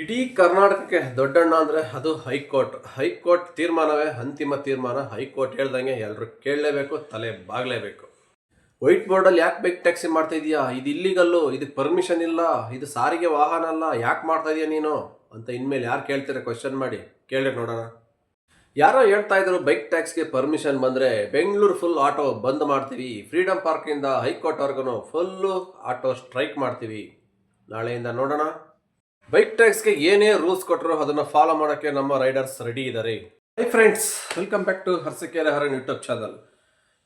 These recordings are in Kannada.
ಇಡೀ ಕರ್ನಾಟಕಕ್ಕೆ ದೊಡ್ಡಣ್ಣ ಅಂದರೆ ಅದು ಹೈಕೋರ್ಟ್. ಹೈಕೋರ್ಟ್ ತೀರ್ಮಾನವೇ ಅಂತಿಮ ತೀರ್ಮಾನ. ಹೈಕೋರ್ಟ್ ಹೇಳ್ದಂಗೆ ಎಲ್ಲರೂ ಕೇಳಲೇಬೇಕು, ತಲೆ ಬಾಗಲೇಬೇಕು. ವೈಟ್ ಬೋರ್ಡಲ್ಲಿ ಯಾಕೆ ಬೈಕ್ ಟ್ಯಾಕ್ಸಿ ಮಾಡ್ತಾ ಇದೀಯಾ? ಇದು ಇಲ್ಲಿಗಲ್ಲು ಇದು ಪರ್ಮಿಷನ್ ಇಲ್ಲ, ಇದು ಸಾರಿಗೆ ವಾಹನ ಅಲ್ಲ, ಯಾಕೆ ಮಾಡ್ತಾ ಇದೀಯಾ ನೀನು? ಅಂತ ಇನ್ಮೇಲೆ ಯಾರು ಕೇಳ್ತೀರಾ ಕ್ವಶನ್ ಮಾಡಿ. ಕೇಳಿ ನೋಡೋಣ. ಯಾರೋ ಹೇಳ್ತಾ ಇದ್ರು ಬೈಕ್ ಟ್ಯಾಕ್ಸ್ಗೆ ಪರ್ಮಿಷನ್ ಬಂದರೆ ಬೆಂಗಳೂರು ಫುಲ್ ಆಟೋ ಬಂದ್ ಮಾಡ್ತೀವಿ. ಫ್ರೀಡಮ್ ಪಾರ್ಕಿಂದ ಹೈಕೋರ್ಟ್ವರೆಗೂ ಫುಲ್ಲು ಆಟೋ ಸ್ಟ್ರೈಕ್ ಮಾಡ್ತೀವಿ. ನಾಳೆಯಿಂದ ನೋಡೋಣ. ಬೈಕ್ ಟ್ಯಾಕ್ಸ್ಗೆ ಏನೇ ರೂಲ್ಸ್ ಕೊಟ್ಟರು ಅದನ್ನು ಫಾಲೋ ಮಾಡೋಕ್ಕೆ ನಮ್ಮ ರೈಡರ್ಸ್ ರೆಡಿ ಇದ್ದಾರೆ hi friends welcome back to Harsikere Haran YouTube channel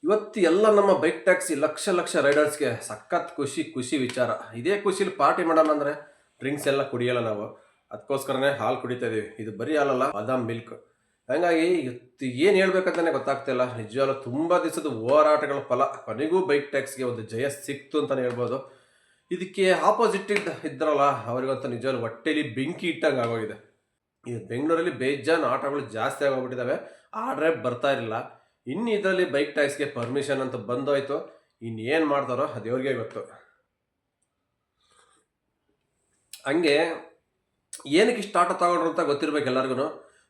ಇವತ್ತು ಎಲ್ಲ ನಮ್ಮ ಬೈಕ್ ಟ್ಯಾಕ್ಸಿ ಲಕ್ಷ ಲಕ್ಷ ರೈಡರ್ಸ್ಗೆ ಸಖತ್ ಖುಷಿ ಖುಷಿ ವಿಚಾರ. ಇದೇ ಖುಷಿಲಿ ಪಾರ್ಟಿ ಮಾಡೋಣ ಅಂದರೆ ಡ್ರಿಂಕ್ಸ್ ಎಲ್ಲ ಕುಡಿಯಲ್ಲ ನಾವು. ಅದಕ್ಕೋಸ್ಕರನೇ ಹಾಲು ಕುಡಿತಾ ಇದೀವಿ. ಇದು ಬರೀ ಹಾಲಲ್ಲ, ಬಾದಾಮ್ ಮಿಲ್ಕ್ ಹಂಗಾಗಿ ಇವತ್ತು ಏನು ಹೇಳ್ಬೇಕಂತಾನೆ ಗೊತ್ತಾಗ್ತಿಲ್ಲ ನಿಜವಾಗ್ಲೂ ತುಂಬ ದಿವಸದ ಹೋರಾಟಗಳ ಫಲ. ಕೊನೆಗೂ ಬೈಕ್ ಟ್ಯಾಕ್ಸ್ಗೆ ಒಂದು ಜಯ ಸಿಕ್ತು ಅಂತಲೇ ಹೇಳ್ಬೋದು. ಇದಕ್ಕೆ ಆಪೋಸಿಟ್ ಇದ್ದ ಇದ್ರಲ್ಲ, ಅವರಿಗಂತೂ ನಿಜವಾಗ್ಲೂ ಹೊಟ್ಟೆಲಿ ಬೆಂಕಿ ಇಟ್ಟಂಗೆ ಆಗೋಗಿದೆ. ಈ ಬೆಂಗಳೂರಲ್ಲಿ ಬೇಜಾನ್ ಆಟೋಗಳು ಜಾಸ್ತಿ ಆಗೋಗ್ಬಿಟ್ಟಿದ್ದಾವೆ ಆರ್ಡ್ರೇ ಬರ್ತಾ ಇರಲಿಲ್ಲ. ಇನ್ನು ಇದರಲ್ಲಿ ಬೈಕ್ ಟ್ಯಾಕ್ಸ್ಗೆ ಪರ್ಮಿಷನ್ ಅಂತ ಬಂದೋಯ್ತು. ಇನ್ನೇನು ಮಾಡ್ತಾರೋ ದೇವ್ರಿಗೆ ಗೊತ್ತು. ಹಂಗೆ ಏನಕ್ಕೆ ಇಷ್ಟು ಆಟೋ ತಗೊಂಡ್ರು ಅಂತ ಗೊತ್ತಿರ್ಬೇಕು ಎಲ್ಲರಿಗೂ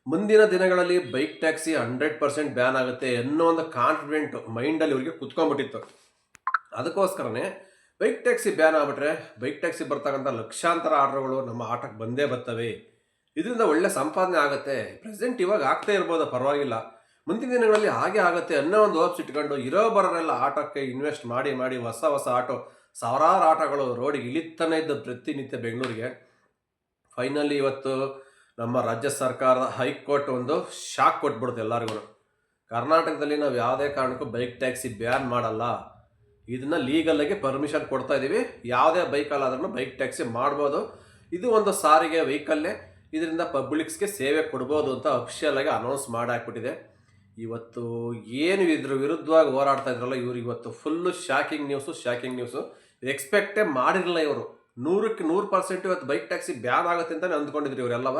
ಮುಂದಿನ ದಿನಗಳಲ್ಲಿ bike taxi hundred percent ban ಆಗುತ್ತೆ ಅನ್ನೋ ಒಂದು ಕಾನ್ಫಿಡೆಂಟ್ ಮೈಂಡಲ್ಲಿ ಇವ್ರಿಗೆ ಕುತ್ಕೊಂಡ್ಬಿಟ್ಟಿತ್ತು. ಅದಕ್ಕೋಸ್ಕರನೇ ಬೈಕ್ ಟ್ಯಾಕ್ಸಿ ಬ್ಯಾನ್ ಆಗ್ಬಿಟ್ರೆ ಬೈಕ್ ಟ್ಯಾಕ್ಸಿ ಬರ್ತಕ್ಕಂಥ ಲಕ್ಷಾಂತರ ಆರ್ಡರ್ಗಳು ನಮ್ಮ ಆಟಕ್ಕೆ ಬಂದೇ ಬರ್ತವೆ. ಇದರಿಂದ ಒಳ್ಳೆ ಸಂಪಾದನೆ ಆಗುತ್ತೆ. ಪ್ರೆಸೆಂಟ್ ಇವಾಗ ಆಗ್ತಾ ಇರ್ಬೋದು, ಪರವಾಗಿಲ್ಲ. ಮುಂದಿನ ದಿನಗಳಲ್ಲಿ ಹಾಗೆ ಆಗುತ್ತೆ ಅನ್ನೋ ಒಂದು ಹೋಪ್ಸ್ ಇಟ್ಕೊಂಡು ಇರೋ ಬರೋರೆಲ್ಲ ಆಟೋಕ್ಕೆ ಇನ್ವೆಸ್ಟ್ ಮಾಡಿ ಮಾಡಿ ಹೊಸ ಹೊಸ ಆಟೋ, ಸಾವಿರಾರು ಆಟಗಳು ರೋಡಿಗೆ ಇಳಿತಾನೆ ಇದ್ದ ಪ್ರತಿನಿತ್ಯ ಬೆಂಗಳೂರಿಗೆ. ಫೈನಲಿ ಇವತ್ತು ನಮ್ಮ ರಾಜ್ಯ ಸರ್ಕಾರದ ಹೈಕೋರ್ಟ್ ಒಂದು ಶಾಕ್ ಕೊಟ್ಬಿಡುತ್ತೆ ಎಲ್ಲರಿಗೂ. ಕರ್ನಾಟಕದಲ್ಲಿ ನಾವು ಯಾವುದೇ ಕಾರಣಕ್ಕೂ ಬೈಕ್ ಟ್ಯಾಕ್ಸಿ ಬ್ಯಾನ್ ಮಾಡಲ್ಲ. ಇದನ್ನ ಲೀಗಲ್ಲಾಗಿ ಪರ್ಮಿಷನ್ ಕೊಡ್ತಾ ಇದ್ದೀವಿ ಯಾವುದೇ ಬೈಕಲ್ಲಾದ್ರೂ ಬೈಕ್ ಟ್ಯಾಕ್ಸಿ ಮಾಡ್ಬೋದು. ಇದು ಒಂದು ಸಾರಿಗೆ ವೆಹಿಕಲ್ಲೇ ಇದರಿಂದ ಪಬ್ಲಿಕ್ಸ್ಗೆ ಸೇವೆ ಕೊಡ್ಬೋದು ಅಂತ ಅಫಿಷಿಯಲ್ ಆಗಿ ಅನೌನ್ಸ್ ಮಾಡಾಕ್ಬಿಟ್ಟಿದೆ. ಇವತ್ತು ಏನು ಇದ್ರ ವಿರುದ್ಧವಾಗಿ ಹೋರಾಡ್ತಾ ಇದ್ರಲ್ಲ ಇವ್ರು ಇವತ್ತು full shocking news shocking news ಎಕ್ಸ್ಪೆಕ್ಟೇ ಮಾಡಿರಲಿಲ್ಲ ಇವರು. ನೂರಕ್ಕೆ ನೂರು ಪರ್ಸೆಂಟ್ ಇವತ್ತು ಬೈಕ್ ಟ್ಯಾಕ್ಸಿ ಬ್ಯಾನ್ ಆಗುತ್ತೆ ಅಂತಲೇ ಅಂದ್ಕೊಂಡಿದ್ರು ಇವರೆಲ್ಲವ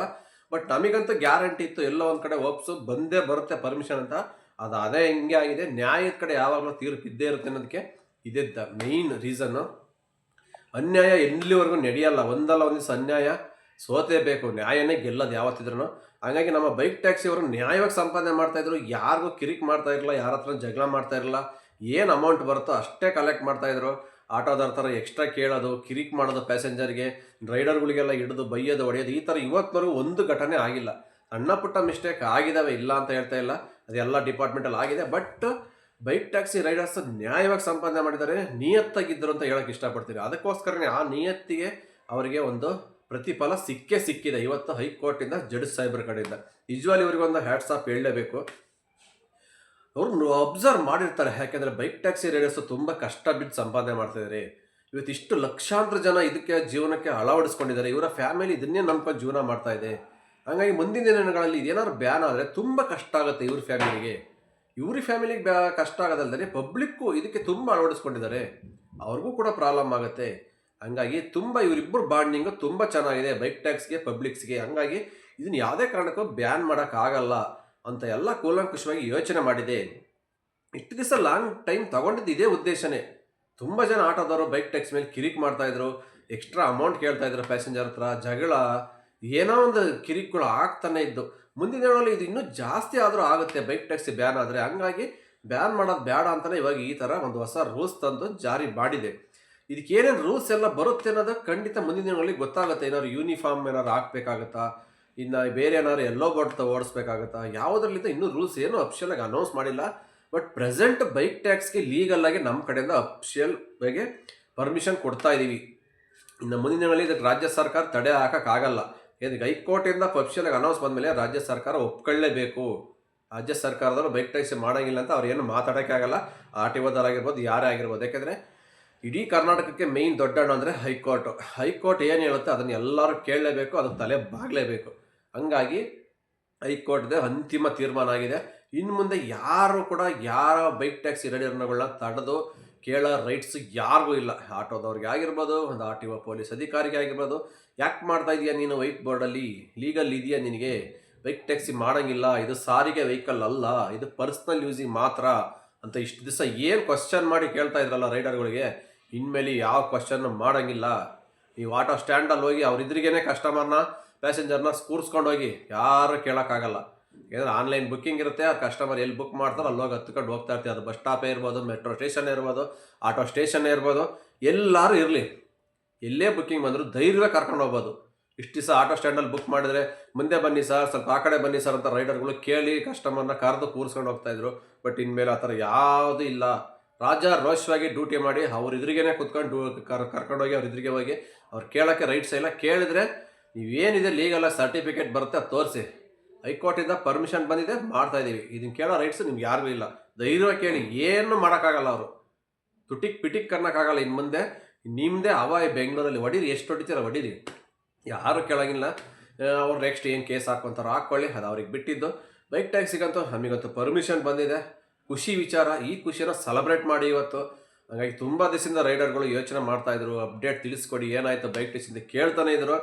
ಬಟ್ ನಮಗಂತೂ ಗ್ಯಾರಂಟಿ ಇತ್ತು, ಎಲ್ಲೋ ಒಂದು ಕಡೆ ಒಪ್ಸು ಬಂದೇ ಬರುತ್ತೆ ಪರ್ಮಿಷನ್ ಅಂತ. ಅದು ಅದೇ ಹಿಂಗೆ ಆಗಿದೆ, ನ್ಯಾಯದ ಕಡೆ ಯಾವಾಗಲೂ ತೀರ್ಪು ಇದ್ದೇ ಇರುತ್ತೆ ಅನ್ನೋದಕ್ಕೆ. ಇದೇ ದ ಮೇಯ್ನ್ ರೀಸನ್ನು ಅನ್ಯಾಯ ಎಲ್ಲಿವರೆಗೂ ನಡೆಯಲ್ಲ. ಒಂದಲ್ಲ ಒಂದು ದಿವಸ ಅನ್ಯಾಯ ಸೋತೇ ಬೇಕು ನ್ಯಾಯನೇ ಗೆಲ್ಲದು ಯಾವತ್ತಿದ್ರು ಹಾಗಾಗಿ ನಮ್ಮ ಬೈಕ್ ಟ್ಯಾಕ್ಸಿ ಅವರು ನ್ಯಾಯವಾಗಿ ಸಂಪಾದನೆ ಮಾಡ್ತಾ ಇದ್ರು. ಯಾರಿಗೂ ಕಿರಿಕ್ ಮಾಡ್ತಾ ಇರಲಿಲ್ಲ. ಯಾರ ಹತ್ರ ಜಗಳ ಮಾಡ್ತಾ ಇರಲಿಲ್ಲ. ಏನು ಅಮೌಂಟ್ ಬರುತ್ತೋ ಅಷ್ಟೇ ಕಲೆಕ್ಟ್ ಮಾಡ್ತಾ ಇದ್ರು. ಆಟೋದವ್ರ ಥರ ಎಕ್ಸ್ಟ್ರಾ ಕೇಳೋದು, ಕಿರಿಕ್ ಮಾಡೋದು ಪ್ಯಾಸೆಂಜರ್ಗೆ ರೈಡರ್ಗಳಿಗೆಲ್ಲ ಹಿಡಿದು, ಬೈಯೋದು, ಹೊಡೆಯೋದು, ಈ ಥರ ಇವತ್ತಿನವರೆಗೂ ಒಂದು ಘಟನೆ ಆಗಿಲ್ಲ. ಸಣ್ಣ ಪುಟ್ಟ ಮಿಸ್ಟೇಕ್ ಆಗಿದಾವೆ ಇಲ್ಲ ಅಂತ ಹೇಳ್ತಾ ಇಲ್ಲ. ಅದೆಲ್ಲ ಡಿಪಾರ್ಟ್ಮೆಂಟಲ್ಲಿ ಆಗಿದೆ. ಬಟ್ ಬೈಕ್ ಟ್ಯಾಕ್ಸಿ ರೈಡರ್ಸ್ ನ್ಯಾಯವಾಗಿ ಸಂಪಾದನೆ ಮಾಡಿದ್ದಾರೆ, ನಿಯತ್ತಾಗಿದ್ದರು ಅಂತ ಹೇಳಕ್ಕೆ ಇಷ್ಟಪಡ್ತೀನಿ ಅದಕ್ಕೋಸ್ಕರನೇ ಆ ನಿಯತ್ತಿಗೆ ಅವರಿಗೆ ಒಂದು ಪ್ರತಿಫಲ ಸಿಕ್ಕೇ ಸಿಕ್ಕಿದೆ. ಇವತ್ತು ಹೈಕೋರ್ಟಿಂದ ಜಡ್ಜ್ ಸಾಹೇಬ್ರ ಕಡೆಯಿಂದ. ನಿಜವಾಗಿ ಇವರಿಗೊಂದು ಹ್ಯಾಟ್ಸ್ ಆಫ್ ಹೇಳಲೇಬೇಕು. ಅವ್ರು ಅಬ್ಸರ್ವ್ ಮಾಡಿರ್ತಾರೆ. ಯಾಕೆಂದರೆ ಬೈಕ್ ಟ್ಯಾಕ್ಸಿ ರೈಡರ್ಸ್ ತುಂಬ ಕಷ್ಟ ಬಿದ್ದು ಸಂಪಾದನೆ ಮಾಡ್ತಿದ್ದಾರೆ ಇವತ್ತು ಇಷ್ಟು ಲಕ್ಷಾಂತರ ಜನ ಇದಕ್ಕೆ ಜೀವನಕ್ಕೆ ಅಳವಡಿಸ್ಕೊಂಡಿದ್ದಾರೆ. ಇವರ ಫ್ಯಾಮಿಲಿ ಇದನ್ನೇ ನಂಬ್ಕೊಂಡು ಜೀವನ ಮಾಡ್ತಾ ಇದೆ. ಹಾಗಾಗಿ ಮುಂದಿನ ದಿನಗಳಲ್ಲಿ ಇದೇನಾದ್ರು ಬ್ಯಾನ್ ಆದರೆ ತುಂಬ ಕಷ್ಟ ಆಗುತ್ತೆ ಇವ್ರ ಫ್ಯಾಮಿಲಿಗೆ ಇವ್ರ ಫ್ಯಾಮಿಲಿಗೆ ಬ್ಯಾ ಕಷ್ಟ ಆಗೋದಲ್ಲದೆ ಪಬ್ಲಿಕ್ಕು ಇದಕ್ಕೆ ತುಂಬ ಅಳವಡಿಸ್ಕೊಂಡಿದ್ದಾರೆ. ಅವ್ರಿಗೂ ಕೂಡ ಪ್ರಾಬ್ಲಮ್ ಆಗುತ್ತೆ. ಹಂಗಾಗಿ ತುಂಬ ಇವರಿಬ್ಬರು ಬಾಂಡಿಂಗು ತುಂಬ ಚೆನ್ನಾಗಿದೆ. ಬೈಕ್ ಟ್ಯಾಕ್ಸ್ಗೆ ಪಬ್ಲಿಕ್ಸ್ಗೆ ಹಂಗಾಗಿ ಇದನ್ನು ಯಾವುದೇ ಕಾರಣಕ್ಕೂ ಬ್ಯಾನ್ ಮಾಡೋಕ್ಕಾಗಲ್ಲ ಅಂತ ಎಲ್ಲ ಕೂಲಂಕುಷವಾಗಿ ಯೋಚನೆ ಮಾಡಿದೆ. ಇಷ್ಟು ದಿವಸ ಲಾಂಗ್ ಟೈಮ್ ತಗೊಂಡಿದ್ದು ಇದೇ ಉದ್ದೇಶನೇ. ತುಂಬ ಜನ ಆಟೋದವರು ಬೈಕ್ ಟ್ಯಾಕ್ಸ್ ಮೇಲೆ ಕಿರಿಕ್ ಮಾಡ್ತಾಯಿದ್ರು ಎಕ್ಸ್ಟ್ರಾ ಅಮೌಂಟ್ ಕೇಳ್ತಾಯಿದ್ರು ಪ್ಯಾಸೆಂಜರ್ ಹತ್ರ. ಜಗಳ, ಏನೋ ಒಂದು ಕಿರಿಕ್ಗಳು ಆಗ್ತಾನೆ ಇದ್ದು. ಮುಂದಿನ ದಿನಗಳಲ್ಲಿ ಇದು ಇನ್ನೂ ಜಾಸ್ತಿ ಆದರೂ ಆಗುತ್ತೆ. ಬೈಕ್ ಟ್ಯಾಕ್ಸಿ ಬ್ಯಾನ್ ಆದರೆ ಹಂಗಾಗಿ ಬ್ಯಾನ್ ಮಾಡೋದು ಬೇಡ ಅಂತಲೇ ಇವಾಗ ಈ ಥರ ಒಂದು ಹೊಸ ರೂಲ್ಸ್ ತಂದು ಜಾರಿ ಮಾಡಿದೆ. ಇದಕ್ಕೆ ಏನೇನು ರೂಲ್ಸ್ ಎಲ್ಲ ಬರುತ್ತೆ ಅನ್ನೋದು ಖಂಡಿತ ಮುಂದಿನ ದಿನಗಳಲ್ಲಿ ಗೊತ್ತಾಗುತ್ತೆ. ಏನಾದ್ರು ಯೂನಿಫಾರ್ಮ್ ಏನಾದ್ರು ಹಾಕ್ಬೇಕಾಗತ್ತಾ? ಇನ್ನು ಬೇರೆ ಏನಾದ್ರು ಎಲ್ಲೋ ಬೋಟ್ ಓಡಿಸ್ಬೇಕಾಗತ್ತಾ? ಯಾವುದ್ರಲ್ಲಿಂದ ಇನ್ನೂ ರೂಲ್ಸ್ ಏನು ಅಪ್ಷಿಯಲ್ ಆಗಿ ಅನೌನ್ಸ್ ಮಾಡಿಲ್ಲ. ಬಟ್ ಪ್ರೆಸೆಂಟ್ ಬೈಕ್ ಟ್ಯಾಕ್ಸ್ಗೆ ಲೀಗಲ್ ಆಗಿ ನಮ್ಮ ಕಡೆಯಿಂದ ಅಪ್ಷಿಯಲ್ ಬಗ್ಗೆ ಪರ್ಮಿಷನ್ ಕೊಡ್ತಾ ಇದ್ದೀವಿ ಇನ್ನು ಮುಂದಿನ ದಿನಗಳಲ್ಲಿ ಇದಕ್ಕೆ ರಾಜ್ಯ ಸರ್ಕಾರ ತಡೆ ಹಾಕೋಕ್ಕಾಗಲ್ಲ ಇದಕ್ಕೆ ಹೈಕೋರ್ಟಿಂದ ಅಫಿಷಿಯಲ್ ಆಗಿ ಅನೌನ್ಸ್ ಬಂದಮೇಲೆ ರಾಜ್ಯ ಸರ್ಕಾರ ಒಪ್ಕೊಳ್ಳೇಬೇಕು. ರಾಜ್ಯ ಸರ್ಕಾರದವರು ಬೈಕ್ ಟ್ಯಾಕ್ಸಿ ಮಾಡೋಂಗಿಲ್ಲ ಅಂತ ಅವ್ರು ಏನು ಮಾತಾಡೋಕ್ಕಾಗಲ್ಲ ಆರ್ ಟಿ ಆಗಿರ್ಬೋದು, ಯಾರೇ ಆಗಿರ್ಬೋದು. ಯಾಕೆಂದರೆ ಇಡೀ ಕರ್ನಾಟಕಕ್ಕೆ ಮೇಯ್ನ್ ದೊಡ್ಡಣ್ಣ ಅಂದರೆ ಹೈಕೋರ್ಟ್. ಹೈಕೋರ್ಟ್ ಏನು ಹೇಳುತ್ತೆ ಅದನ್ನು ಎಲ್ಲರೂ ಕೇಳಲೇಬೇಕು ಅದಕ್ಕೆ ತಲೆ ಬಾಗಲೇಬೇಕು. ಹಂಗಾಗಿ ಹೈಕೋರ್ಟ್ದೇ ಅಂತಿಮ ತೀರ್ಮಾನ ಆಗಿದೆ. ಇನ್ನು ಮುಂದೆ ಯಾರು ಕೂಡ ಯಾರ ಬೈಕ್ ಟ್ಯಾಕ್ಸಿ ರೈಡರ್ಗಳನ್ನ ತಡೆದು ಕೇಳೋ ರೈಟ್ಸ್ ಯಾರಿಗೂ ಇಲ್ಲ. ಆಟೋದವ್ರಿಗೆ ಆಗಿರ್ಬೋದು, ಒಂದು ಆರ್ ಟಿ ಒ ಪೊಲೀಸ್ ಅಧಿಕಾರಿಗೆ ಆಗಿರ್ಬೋದು, ಯಾಕೆ ಮಾಡ್ತಾ ಇದೀಯಾ ನೀನು ವೈಟ್ ಬೋರ್ಡಲ್ಲಿ? ಲೀಗಲ್ ಇದೆಯಾ ನಿನಗೆ? ಬೈಕ್ ಟ್ಯಾಕ್ಸಿ ಮಾಡೋಂಗಿಲ್ಲ, ಇದು ಸಾರಿಗೆ ವೆಹಿಕಲ್ ಅಲ್ಲ, ಇದು ಪರ್ಸ್ನಲ್ ಯೂಸಿಗೆ ಮಾತ್ರ ಅಂತ ಇಷ್ಟು ದಿವಸ ಏನು ಕ್ವಶನ್ ಮಾಡಿ ಕೇಳ್ತಾ ಇದ್ರಲ್ಲ ರೈಡರ್ಗಳಿಗೆ? ಇನ್ಮೇಲೆ ಯಾವ ಕ್ವಶನ್ ಮಾಡೋಂಗಿಲ್ಲ. ನೀವು ಆಟೋ ಸ್ಟ್ಯಾಂಡಲ್ಲಿ ಹೋಗಿ ಅವ್ರಿದ್ರಿಗೇನೆ ಕಸ್ಟಮರ್ನ, ಪ್ಯಾಸೆಂಜರ್ನ ಕೂರಿಸ್ಕೊಂಡು ಹೋಗಿ ಯಾರು ಕೇಳೋಕ್ಕಾಗಲ್ಲ. ಯಾಕಂದ್ರೆ ಆನ್ಲೈನ್ ಬುಕ್ಕಿಂಗ್ ಇರುತ್ತೆ, ಆ ಕಸ್ಟಮರ್ ಎಲ್ಲಿ ಬುಕ್ ಮಾಡ್ತಾರೋ ಅಲ್ಲಿ ಹೋಗಿ ಹತ್ಕೊಂಡು ಹೋಗ್ತಾ ಇರ್ತೀವಿ. ಅದು ಬಸ್ ಸ್ಟಾಪೇ ಇರ್ಬೋದು ಮೆಟ್ರೋ ಸ್ಟೇಷನ್ ಇರ್ಬೋದು ಆಟೋ ಸ್ಟೇಷನ್ ಇರ್ಬೋದು, ಎಲ್ಲರೂ ಇರಲಿ. ಎಲ್ಲೇ ಬುಕ್ಕಿಂಗ್ ಬಂದರೂ ಧೈರ್ಯವಾಗಿ ಕರ್ಕೊಂಡು ಹೋಗ್ಬೋದು. ಇಷ್ಟು ದಿವಸ ಆಟೋ ಸ್ಟ್ಯಾಂಡಲ್ಲಿ ಬುಕ್ ಮಾಡಿದ್ರೆ, ಮುಂದೆ ಬನ್ನಿ ಸರ್ ಸ್ವಲ್ಪ ಆ ಕಡೆ ಬನ್ನಿ ಸರ್ ಅಂತ ರೈಡರ್ಗಳು ಕೇಳಿ ಕಸ್ಟಮರ್ನ ಕರೆದು ಕೂರಿಸ್ಕೊಂಡು ಹೋಗ್ತಾಯಿದ್ರು ಬಟ್ ಇನ್ಮೇಲೆ ಆ ಥರ ಯಾವುದೂ ಇಲ್ಲ. ರಾಜ ರೋಷವಾಗಿ ಡ್ಯೂಟಿ ಮಾಡಿ ಅವ್ರ ಎದುರಿಗೇನೆ ಕುತ್ಕೊಂಡು ಕರ್ ಕರ್ಕೊಂಡೋಗಿ ಅವ್ರ ಎದುರಿಗೆ ಹೋಗಿ ಅವ್ರು ಕೇಳೋಕ್ಕೆ ರೈಟ್ಸ್ ಇಲ್ಲ. ಕೇಳಿದ್ರೆ ನೀವೇನಿದೆ ಲೀಗಲ್ಲ ಸರ್ಟಿಫಿಕೇಟ್ ಬರುತ್ತೆ, ಅದು ತೋರಿಸಿ. ಹೈಕೋರ್ಟಿಂದ ಪರ್ಮಿಷನ್ ಬಂದಿದೆ, ಮಾಡ್ತಾ ಇದ್ದೀವಿ. ಇದನ್ನ ಕೇಳೋ ರೈಟ್ಸ್ ನಿಮ್ಗೆ ಯಾರಿಗೂ ಇಲ್ಲ. ಧೈರ್ಯವಾಗಿ ಕೇಳಿ, ಏನು ಮಾಡೋಕ್ಕಾಗಲ್ಲ ಅವರು. ತುಟಿಕ್ ಪಿಟಿಕ್ ಅನ್ನೋಕ್ಕಾಗಲ್ಲ ಇನ್ನು ಮುಂದೆ. ನಿಮ್ಮದೇ ಅವ ಬೆಂಗಳೂರಲ್ಲಿ. ಹೊಡೀರಿ ಎಷ್ಟು ಹೊಡಿತೀರ ಹೊಡೀರಿ ಯಾರು ಕೇಳೋಂಗಿಲ್ಲ. ಅವ್ರು ನೆಕ್ಸ್ಟ್ ಏನು ಕೇಸ್ ಹಾಕೊಂತಾರೋ ಹಾಕ್ಕೊಳ್ಳಿ ಅದು ಅವ್ರಿಗೆ ಬಿಟ್ಟಿದ್ದು. ಬೈಕ್ ಟ್ಯಾಕ್ಸಿಗಂತೂ ನಮಗಂತೂ ಪರ್ಮಿಷನ್ ಬಂದಿದೆ. ಖುಷಿ ವಿಚಾರ, ಈ ಖುಷಿನ ಸೆಲೆಬ್ರೇಟ್ ಮಾಡಿ ಇವತ್ತು. ಹಾಗಾಗಿ ತುಂಬ ದಿವಸದಿಂದ ರೈಡರ್ಗಳು ಯೋಚನೆ ಮಾಡ್ತಾಯಿದ್ರು ಅಪ್ಡೇಟ್ ತಿಳಿಸ್ಕೊಡಿ, ಏನಾಯಿತು ಬೈಕ್ ಟ್ಯಾಕ್ಸಿಂದ ಕೇಳ್ತಾನೆ ಇದ್ರು.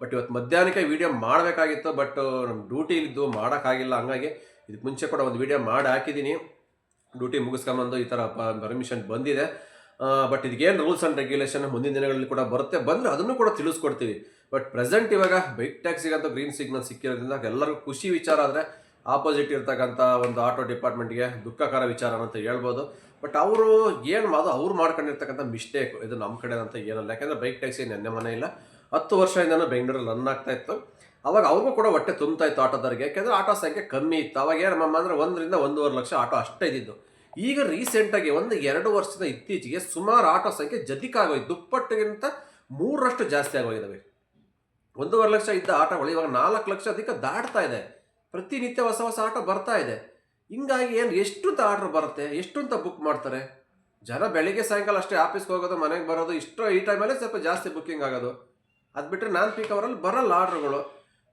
ಬಟ್ ಇವತ್ತು ಮಧ್ಯಾಹ್ನಕ್ಕೆ ವೀಡಿಯೋ ಮಾಡಬೇಕಾಗಿತ್ತು ಬಟ್ ನಮ್ಮ ಡ್ಯೂಟಿ ಇದ್ದು ಮಾಡೋಕ್ಕಾಗಿಲ್ಲ. ಹಂಗಾಗಿ ಇದಕ್ಕೆ ಮುಂಚೆ ಕೂಡ ಒಂದು ವೀಡಿಯೋ ಮಾಡಿ ಹಾಕಿದ್ದೀನಿ. ಡ್ಯೂಟಿ ಮುಗಿಸ್ಕೊಂಬಂದು ಈ ಥರ ಪರ್ಮಿಷನ್ ಬಂದಿದೆ. ಬಟ್ ಇದಕ್ಕೇನು ರೂಲ್ಸ್ ಆ್ಯಂಡ್ ರೆಗ್ಯುಲೇಷನ್ ಮುಂದಿನ ದಿನಗಳಲ್ಲಿ ಕೂಡ ಬರುತ್ತೆ. ಬಂದರೆ ಅದನ್ನು ಕೂಡ ತಿಳಿಸ್ಕೊಡ್ತೀವಿ. ಬಟ್ ಪ್ರೆಸೆಂಟ್ ಇವಾಗ ಬೈಕ್ ಟ್ಯಾಕ್ಸಿಗಂತೂ ಗ್ರೀನ್ ಸಿಗ್ನಲ್ ಸಿಕ್ಕಿರೋದ್ರಿಂದ ಎಲ್ಲರಿಗೂ ಖುಷಿ ವಿಚಾರ ಆದರೆ ಆಪೋಸಿಟ್ ಇರ್ತಕ್ಕಂಥ ಒಂದು ಆಟೋ ಡಿಪಾರ್ಟ್ಮೆಂಟ್ಗೆ ದುಃಖಕರ ವಿಚಾರ ಅಂತ ಹೇಳ್ಬೋದು. ಬಟ್ ಅವರು ಏನು ಮಾಡೋದು ಅವ್ರು ಮಾಡ್ಕೊಂಡಿರ್ತಕ್ಕಂಥ ಮಿಸ್ಟೇಕ್ ಇದು ನಮ್ಮ ಕಡೆ ಅಂತ ಏನಲ್ಲ. ಯಾಕಂದರೆ ಬೈಕ್ ಟ್ಯಾಕ್ಸಿ ನೆನ್ನೆ ಮನೆ ಇಲ್ಲ. ಹತ್ತು ವರ್ಷದಿಂದನೂ ಬೆಂಗಳೂರಲ್ಲಿ ರನ್ ಆಗ್ತಾ ಇತ್ತು. ಅವಾಗ ಅವ್ರಿಗೂ ಕೂಡ ಹೊಟ್ಟೆ ತುಂಬ್ತಾ ಇತ್ತು ಆಟೋದವ್ರಿಗೆ ಯಾಕೆಂದರೆ ಆಟೋ ಸಂಖ್ಯೆ ಕಮ್ಮಿ ಇತ್ತು. ಅವಾಗ ಏನಮ್ಮ ಅಂದರೆ ಒಂದರಿಂದ ಒಂದೂವರೆ ಲಕ್ಷ ಆಟೋ ಅಷ್ಟೇ ಇದ್ದಿದ್ದು. ಈಗ ರೀಸೆಂಟಾಗಿ ಒಂದು ಎರಡು ವರ್ಷದ ಇತ್ತೀಚೆಗೆ ಸುಮಾರು ಆಟೋ ಸಂಖ್ಯೆ ಜದಿಕಾಗೋಯ್ತು ದುಪ್ಪಟ್ಟಿಗಿಂತ ಮೂರರಷ್ಟು ಜಾಸ್ತಿ ಆಗೋಗಿದ್ದಾವೆ. ಒಂದೂವರೆ ಲಕ್ಷ ಇದ್ದ ಆಟೋಗಳು ಇವಾಗ ನಾಲ್ಕು ಲಕ್ಷ ಅಧಿಕ ದಾಟ್ತಾ ಇದೆ. ಪ್ರತಿನಿತ್ಯ ಹೊಸ ಹೊಸ ಆಟೋ ಬರ್ತಾ ಇದೆ. ಹಿಂಗಾಗಿ ಏನು ಎಷ್ಟು ಅಂತ ಆರ್ಡ್ರ್ ಬರುತ್ತೆ? ಎಷ್ಟು ಅಂತ ಬುಕ್ ಮಾಡ್ತಾರೆ? ಜನ ಬೆಳಿಗ್ಗೆ ಸಾಯಂಕಾಲ ಅಷ್ಟೇ ಆಫೀಸ್ಗೆ ಹೋಗೋದು, ಮನೆಗೆ ಬರೋದು, ಇಷ್ಟು ಈ ಟೈಮಲ್ಲೇ ಸ್ವಲ್ಪ ಜಾಸ್ತಿ ಬುಕ್ಕಿಂಗ್ ಆಗೋದು. ಅದು ಬಿಟ್ಟರೆ ನಾನ್ ಪೀಕ್ ಅವರಲ್ಲಿ ಬರಲ್ಲ ಆರ್ಡ್ರುಗಳು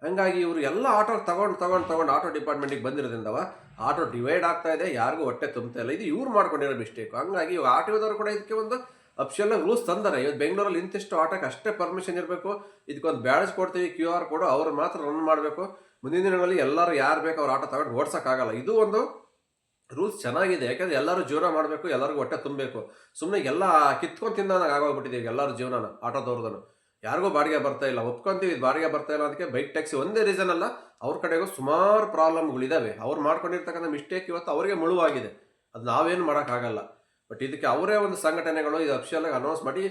ಹಂಗಾಗಿ ಇವರು ಎಲ್ಲ ಆಟೋ ತಗೊಂಡು ತಗೊಂಡು ತಗೊಂಡು ಆಟೋ ಡಿಪಾರ್ಟ್ಮೆಂಟಿಗೆ ಬಂದಿರೋದ್ರಿಂದವ ಆಟೋ ಡಿವೈಡ್ ಆಗ್ತಾ ಇದೆ, ಯಾರಿಗೂ ಹೊಟ್ಟೆ ತುಂಬ್ತಾ ಇಲ್ಲ. ಇದು ಇವ್ರು ಮಾಡ್ಕೊಂಡಿರೋ ಮಿಸ್ಟೇಕ್ ಹಂಗಾಗಿ ಇವಾಗ ಆಟೋದವರು ಕೂಡ ಇದಕ್ಕೆ ಒಂದು ಅಫಿಷಿಯಲ್ ರೂಲ್ಸ್ ತಂದಾರೆ. ಇವತ್ತು ಬೆಂಗಳೂರಲ್ಲಿ ಇಂತಿಷ್ಟು ಆಟೋಕ್ಕೆ ಅಷ್ಟೇ ಪರ್ಮಿಷನ್ ಇರಬೇಕು. ಇದಕ್ಕೊಂದು ಬ್ಯಾಡ್ಜ್ ಕೊಡ್ತೀವಿ ಕ್ಯೂ ಆರ್ ಕೊಡು ಅವ್ರು ಮಾತ್ರ ರನ್ ಮಾಡಬೇಕು. ಮುಂದಿನ ದಿನಗಳಲ್ಲಿ ಎಲ್ಲರೂ ಯಾರು ಬೇಕು ಅವ್ರು ಆಟೋ ತಗೊಂಡು ಓಡ್ಸೋಕ್ಕಾಗಲ್ಲ ಇದು ಒಂದು ರೂಲ್ಸ್ ಚೆನ್ನಾಗಿದೆ. ಯಾಕಂದ್ರೆ ಎಲ್ಲರೂ ಜೀವನ ಮಾಡಬೇಕು, ಎಲ್ಲರಿಗೂ ಹೊಟ್ಟೆ ತುಂಬಬೇಕು. ಸುಮ್ಮನೆ ಎಲ್ಲ ಕಿತ್ಕೊಂಡು ತಿನ್ನೋದಾಗ ಆಗೋಗ್ಬಿಟ್ಟಿದೆ ಎಲ್ಲರ ಜೀವನನ ಆಟೋದವ್ರದನ್ನು ಯಾರಿಗೂ ಬಾಡಿಗೆ ಬರ್ತಾ ಇಲ್ಲ. ಒಪ್ಕೊಂತೀವಿ, ಇದು ಬಾಡಿಗೆ ಬರ್ತಾ ಇಲ್ಲ ಅದಕ್ಕೆ ಬೈಕ್ ಟ್ಯಾಕ್ಸಿ ಒಂದೇ ರೀಸನ್ ಅಲ್ಲ, ಅವ್ರ ಕಡೆಗೂ ಸುಮಾರು ಪ್ರಾಬ್ಲಮ್ಗಳಿದ್ದಾವೆ ಅವ್ರು ಮಾಡ್ಕೊಂಡಿರ್ತಕ್ಕಂಥ ಮಿಸ್ಟೇಕ್ ಇವತ್ತು ಅವರಿಗೆ ಮುಳುವಾಗಿದೆ. ಅದು ನಾವೇನು ಮಾಡೋಕ್ಕಾಗಲ್ಲ. ಬಟ್ ಇದಕ್ಕೆ ಅವರೇ ಒಂದು ಸಂಘಟನೆಗಳು, ಇದು ಅಫಿಷಿಯಲ್ ಆಗಿ ಅನೌನ್ಸ್ ಮಾಡಿ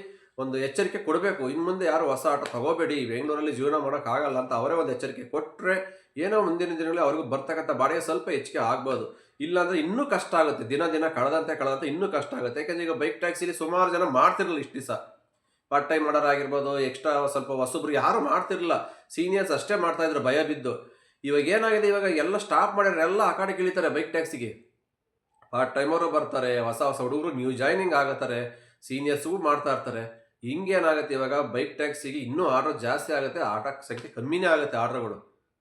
ಒಂದು ಎಚ್ಚರಿಕೆ ಕೊಡಬೇಕು. ಇನ್ನು ಮುಂದೆ ಯಾರು ಹೊಸ ಆಟೋ ತಗೋಬೇಡಿ ಬೆಂಗಳೂರಲ್ಲಿ ಜೀವನ ಮಾಡೋಕ್ಕಾಗಲ್ಲ ಅಂತ ಅವರೇ ಒಂದು ಎಚ್ಚರಿಕೆ ಕೊಟ್ಟರೆ ಏನೋ ಮುಂದಿನ ದಿನಗಳಲ್ಲಿ ಅವ್ರಿಗೂ ಬರ್ತಕ್ಕಂಥ ಬಾಡಿಗೆ ಸ್ವಲ್ಪ ಹೆಚ್ಚಿಗೆ ಆಗ್ಬೋದು. ಇಲ್ಲಾಂದರೆ ಇನ್ನೂ ಕಷ್ಟ ಆಗುತ್ತೆ. ದಿನ ದಿನ ಕಳೆದಂತೆ ಕಳೆದಂತೆ ಇನ್ನೂ ಕಷ್ಟ ಆಗುತ್ತೆ. ಯಾಕಂದ್ರೆ ಈಗ ಬೈಕ್ ಟ್ಯಾಕ್ಸಿಲಿ ಸುಮಾರು ಜನ ಮಾಡ್ತಿರಲಿಲ್ಲ ಇಷ್ಟು ದಿವಸ. ಪಾರ್ಟ್ ಟೈಮ್ ಮಾಡೋರಾಗಿರ್ಬೋದು ಎಕ್ಸ್ಟ್ರಾ ಸ್ವಲ್ಪ ಹೊಸಬ್ರು ಯಾರು ಮಾಡ್ತಿರಲಿಲ್ಲ. ಸೀನಿಯರ್ಸ್ ಅಷ್ಟೇ ಮಾಡ್ತಾ ಇದ್ರು, ಭಯ ಬಿದ್ದು. ಇವಾಗ ಏನಾಗಿದೆ, ಇವಾಗ ಎಲ್ಲ ಸ್ಟಾಪ್ ಮಾಡಿದ್ರೆ ಎಲ್ಲ ಆ ಕಡೆ ಇಳಿತಾರೆ ಬೈಕ್ ಟ್ಯಾಕ್ಸಿಗೆ ಪಾರ್ಟ್ ಟೈಮರು ಬರ್ತಾರೆ, ಹೊಸ ಹೊಸ ಹುಡುಗರು ನ್ಯೂ ಜಾಯ್ನಿಂಗ್ ಆಗತ್ತಾರೆ ಸೀನಿಯರ್ಸ್ಗೂ ಮಾಡ್ತಾ ಇರ್ತಾರೆ. ಹಿಂಗೇನಾಗುತ್ತೆ ಇವಾಗ ಬೈಕ್ ಟ್ಯಾಕ್ಸಿಗೆ ಇನ್ನೂ ಆರ್ಡರ್ ಜಾಸ್ತಿ ಆಗುತ್ತೆ ಆಟಕ್ ಸಂಖ್ಯೆ ಕಮ್ಮಿನೇ ಆಗುತ್ತೆ ಆರ್ಡರ್ಗಳು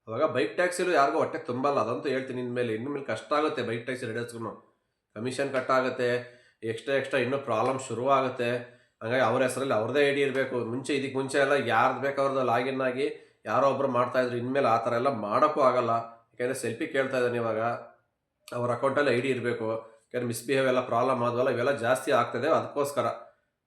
ಅವಾಗ ಬೈಕ್ ಟ್ಯಾಕ್ಸಿಲು ಯಾರಿಗೂ ಹೊಟ್ಟೆ ತುಂಬಲ್ಲ, ಅದಂತೂ ಹೇಳ್ತೀನಿ ಇನ್ಮೇಲೆ ಇನ್ನು ಮೇಲೆ ಕಷ್ಟ ಆಗುತ್ತೆ ಬೈಕ್ ಟ್ಯಾಕ್ಸಿ ರೆಡಿಯರ್ಸ್ಗೂ ಕಮಿಷನ್ ಕಟ್ ಆಗುತ್ತೆ ಎಕ್ಸ್ಟ್ರಾ ಎಕ್ಸ್ಟ್ರಾ ಇನ್ನೂ ಪ್ರಾಬ್ಲಮ್ ಶುರು ಆಗುತ್ತೆ ಹಂಗಾಗಿ ಅವ್ರ ಹೆಸರಲ್ಲಿ ಅವ್ರದ್ದೇ ಐ ಡಿ ಇರಬೇಕು ಮುಂಚೆ ಇದಕ್ಕೆ ಮುಂಚೆ ಎಲ್ಲ ಯಾರ್ದು ಬೇಕು ಅವ್ರದ್ದು ಲಾಗಿನ್ ಆಗಿ ಯಾರೋ ಒಬ್ರು ಮಾಡ್ತಾ ಇದ್ರು. ಇನ್ಮೇಲೆ ಆ ಥರ ಎಲ್ಲ ಮಾಡೋಕ್ಕೂ ಆಗಲ್ಲ. ಯಾಕೆಂದರೆ ಸೆಲ್ಫಿ ಕೇಳ್ತಾ ಇದ್ದಾನೆ ಇವಾಗ. ಅವ್ರ ಅಕೌಂಟಲ್ಲಿ ಐ ಡಿ ಇರಬೇಕು. ಯಾಕಂದ್ರೆ ಮಿಸ್ಬಿಹೇವ್ ಎಲ್ಲ ಪ್ರಾಬ್ಲಮ್ ಆದವಲ್ಲ, ಇವೆಲ್ಲ ಜಾಸ್ತಿ ಆಗ್ತದೆ. ಅದಕ್ಕೋಸ್ಕರ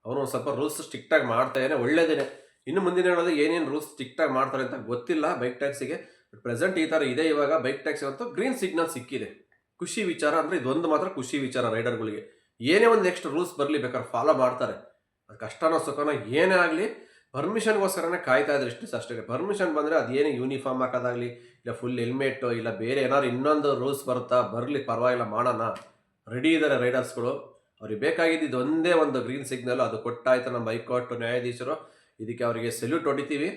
ಅವನು ಒಂದು ಸ್ವಲ್ಪ ರೂಲ್ಸ್ ಸ್ಟ್ರಿಕ್ಟಾಗಿ ಮಾಡ್ತಾ ಇದ್ದಾನೆ ಒಳ್ಳೇದೇನೆ. ಇನ್ನು ಮುಂದಿನ ಹೇಳೋದು ಏನೇನು ರೂಲ್ಸ್ ಸ್ಟ್ರಿಕ್ಟಾಗಿ ಮಾಡ್ತಾರೆ ಅಂತ ಗೊತ್ತಿಲ್ಲ ಬೈಕ್ ಟ್ಯಾಕ್ಸಿಗೆ ಬಟ್ ಪ್ರೆಸೆಂಟ್ ಈ ಥರ ಇದೆ ಇವಾಗ ಬೈಕ್ ಟ್ಯಾಕ್ಸಿ ಅಂತೂ ಗ್ರೀನ್ ಸಿಗ್ನಲ್ ಸಿಕ್ಕಿದೆ. ಖುಷಿ ವಿಚಾರ ಅಂದರೆ ಇದೊಂದು ಮಾತ್ರ ಖುಷಿ ವಿಚಾರ ರೈಡರ್ಗಳಿಗೆ ಏನೇ ಒಂದು ನೆಕ್ಸ್ಟ್ ರೂಲ್ಸ್ ಬರಲಿ ಬೇಕಾದ್ರೆ ಫಾಲೋ ಮಾಡ್ತಾರೆ. ಅದು ಕಷ್ಟನೋ ಸುಖನೋ ಏನೇ ಆಗಲಿ ಪರ್ಮಿಷನ್ಗೋಸ್ಕರನೇ ಕಾಯ್ತಾ ಇದ್ರೆ ಇಷ್ಟು ಅಷ್ಟೇ ಪರ್ಮಿಷನ್ ಬಂದರೆ ಅದೇನೇ ಯೂನಿಫಾರ್ಮ್ ಹಾಕೋದಾಗಲಿ, ಇಲ್ಲ ಫುಲ್ ಹೆಲ್ಮೆಟ್ಟು ಇಲ್ಲ ಬೇರೆ ಏನಾದ್ರು ಇನ್ನೊಂದು ರೂಲ್ಸ್ ಬರುತ್ತಾ, ಬರಲಿ ಪರವಾಗಿಲ್ಲ ಮಾಡೋಣ. ರೆಡಿ ಇದ್ದಾರೆ ರೈಡರ್ಸ್ಗಳು ಅವ್ರಿಗೆ ಬೇಕಾಗಿದ್ದು ಇದೊಂದೇ ಒಂದು ಗ್ರೀನ್ ಸಿಗ್ನಲ್ ಅದು ಕೊಟ್ಟಾಯ್ತು ನಮ್ಮ ಹೈಕೋರ್ಟ್ ನ್ಯಾಯಾಧೀಶರು. ಇದಕ್ಕೆ ಅವರಿಗೆ ಸೆಲ್ಯೂಟ್ ಹೊಡಿತೀವಿ.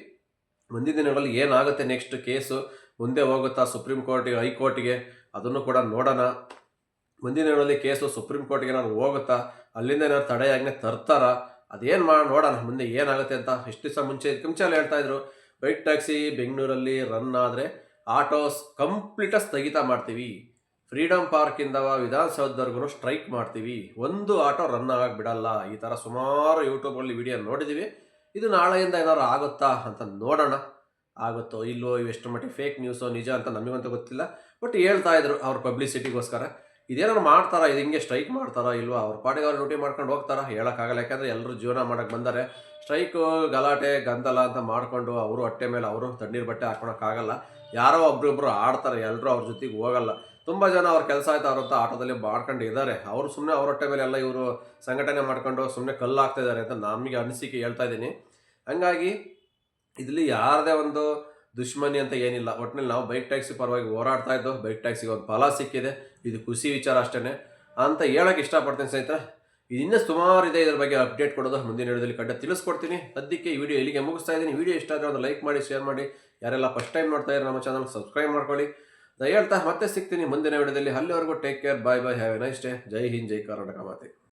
ಮುಂದಿನ ದಿನಗಳಲ್ಲಿ ಏನಾಗುತ್ತೆ ನೆಕ್ಸ್ಟ್ ಕೇಸು ಮುಂದೆ ಹೋಗುತ್ತಾ ಸುಪ್ರೀಂ ಕೋರ್ಟಿಗೆ ಹೈಕೋರ್ಟಿಗೆ ಅದನ್ನು ಕೂಡ ನೋಡೋಣ. ಮುಂದಿನ ದಿನಗಳಲ್ಲಿ ಕೇಸು ಸುಪ್ರೀಂ ಕೋರ್ಟಿಗೆ ಏನಾದ್ರು ಹೋಗುತ್ತಾ? ಅಲ್ಲಿಂದ ಏನಾದ್ರು ತಡೆಯಾಜ್ಞೆ ತರ್ತಾರ? ಅದೇನು ಮಾಡಿ, ನೋಡೋಣ, ಮುಂದೆ ಏನಾಗುತ್ತೆ ಅಂತ. ಎಷ್ಟು ದಿವಸ ಮುಂಚೆ ಇದಕ್ಕೆ ಮುಂಚೆ ಎಲ್ಲ ಹೇಳ್ತಾ ಇದ್ರು. ಬೈಕ್ ಟ್ಯಾಕ್ಸಿ ಬೆಂಗಳೂರಲ್ಲಿ ರನ್ ಆದರೆ ಆಟೋಸ್ ಕಂಪ್ಲೀಟಾಗಿ ಸ್ಥಗಿತ ಮಾಡ್ತೀವಿ. ಫ್ರೀಡಮ್ ಪಾರ್ಕಿಂದ ವಿಧಾನಸೌಧವರೆಗೂ ಸ್ಟ್ರೈಕ್ ಮಾಡ್ತೀವಿ. ಒಂದು ಆಟೋ ರನ್ ಆಗಕ್ಕೆ ಬಿಡಲ್ಲ. ಈ ಥರ ಸುಮಾರು ಯೂಟ್ಯೂಬಲ್ಲಿ ವಿಡಿಯೋ ನೋಡಿದ್ದೀವಿ ಇದು ನಾಳೆಯಿಂದ ಏನಾದ್ರು ಆಗುತ್ತಾ ಅಂತ ನೋಡೋಣ. ಆಗುತ್ತೋ ಇಲ್ಲೋ ಇವೆಷ್ಟು ಮಟ್ಟಿಗೆ ಫೇಕ್ ನ್ಯೂಸೋ ನಿಜ ಅಂತ ನಮಗಂತೂ ಗೊತ್ತಿಲ್ಲ. ಬಟ್ ಹೇಳ್ತಾ ಇದ್ರು ಅವ್ರ ಪಬ್ಲಿಸಿಟಿಗೋಸ್ಕರ ಇದೇನಾದ್ರು ಮಾಡ್ತಾರಾ? ಇದು ಹಿಂಗೆ ಸ್ಟ್ರೈಕ್ ಮಾಡ್ತಾರಾ ಇಲ್ವಾ? ಅವ್ರ ಪಾಟಿಗೆ ಅವ್ರು ಡ್ಯೂಟಿ ಮಾಡ್ಕೊಂಡು ಹೋಗ್ತಾರಾ? ಹೇಳೋಕ್ಕಾಗಲ್ಲ. ಯಾಕಂದರೆ ಎಲ್ಲರೂ ಜೀವನ ಮಾಡೋಕ್ಕೆ ಬಂದರೆ. ಸ್ಟ್ರೈಕು, ಗಲಾಟೆ, ಗಂದಲ ಅಂತ ಮಾಡಿಕೊಂಡು ಅವರು ಹೊಟ್ಟೆ ಮೇಲೆ ಅವರು ತಣ್ಣೀರು ಬಟ್ಟೆ ಹಾಕೊಳಕ್ಕಾಗಲ್ಲ. ಯಾರೋ ಒಬ್ರೊಬ್ರು ಆಡ್ತಾರೆ. ಎಲ್ಲರೂ ಅವ್ರ ಜೊತೆಗೆ ಹೋಗಲ್ಲ. ತುಂಬ ಜನ ಅವ್ರ ಕೆಲಸ ಆಯ್ತು ಅವ್ರ ಹತ್ರ ಆಟೋದಲ್ಲಿ ಮಾಡ್ಕೊಂಡು ಇದ್ದಾರೆ ಅವರು ಸುಮ್ಮನೆ ಅವ್ರ ಹೊಟ್ಟೆ ಮೇಲೆ ಎಲ್ಲ ಇವರು ಸಂಘಟನೆ ಮಾಡ್ಕೊಂಡು ಸುಮ್ಮನೆ ಕಲ್ಲು ಅಂತ ನಮಗೆ ಅನಿಸಿಕೆ ಹೇಳ್ತಾ ಇದ್ದೀನಿ. ಹಂಗಾಗಿ ಇದರಲ್ಲಿ ಯಾರದೇ ಒಂದು ದುಶ್ಮನಿ ಅಂತ ಏನಿಲ್ಲ. ಒಟ್ಟಿನಲ್ಲಿ ನಾವು ಬೈಕ್ ಟ್ಯಾಕ್ಸಿ ಪರವಾಗಿ ಹೋರಾಡ್ತಾ ಇದ್ದೋ ಬೈಕ್ ಟ್ಯಾಕ್ಸಿಗೆ ಒಂದು ಫಲ ಸಿಕ್ಕಿದೆ. ಇದು ಖುಷಿ ವಿಚಾರ ಅಷ್ಟೇ ಅಂತ ಹೇಳೋಕ್ಕೆ ಇಷ್ಟಪಡ್ತೀನಿ ಸ್ನೇಹಿತರೆ ಇನ್ನೂ ಸುಮಾರು ಇದೆ ಇದರ ಬಗ್ಗೆ ಅಪ್ಡೇಟ್ ಕೊಡೋದು. ಮುಂದಿನ ವಿಡಿಯೋದಲ್ಲಿ ಕಂಡ ತಿಳಿಸ್ಕೊಡ್ತೀನಿ. ಅದಕ್ಕೆ ಈ ವಿಡಿಯೋ ಇಲ್ಲಿಗೆ ಮುಗಿಸ್ತಾ ಇದ್ದೀನಿ. ವಿಡಿಯೋ ಇಷ್ಟ ಆದರೆ ಒಂದು ಲೈಕ್ ಮಾಡಿ ಶೇರ್ ಮಾಡಿ. ಯಾರೆಲ್ಲ ಫಸ್ಟ್ ಟೈಮ್ ನೋಡ್ತಾ ಇದ್ದಾರೆ ನಮ್ಮ ಚಾನಲ್ ಸಬ್ಸ್ಕ್ರೈಬ್ ಮಾಡ್ಕೊಳ್ಳಿ. ನಾನು ಹೇಳ್ತಾ ಮತ್ತೆ ಸಿಗ್ತೀನಿ ಮುಂದಿನ ವಿಡಿಯೋದಲ್ಲಿ. ಅಲ್ಲಿವರೆಗೂ take care bye bye have a nice day ಜೈ ಹಿಂದ್, ಜೈ ಕರ್ನಾಟಕ ಮಾತೆ.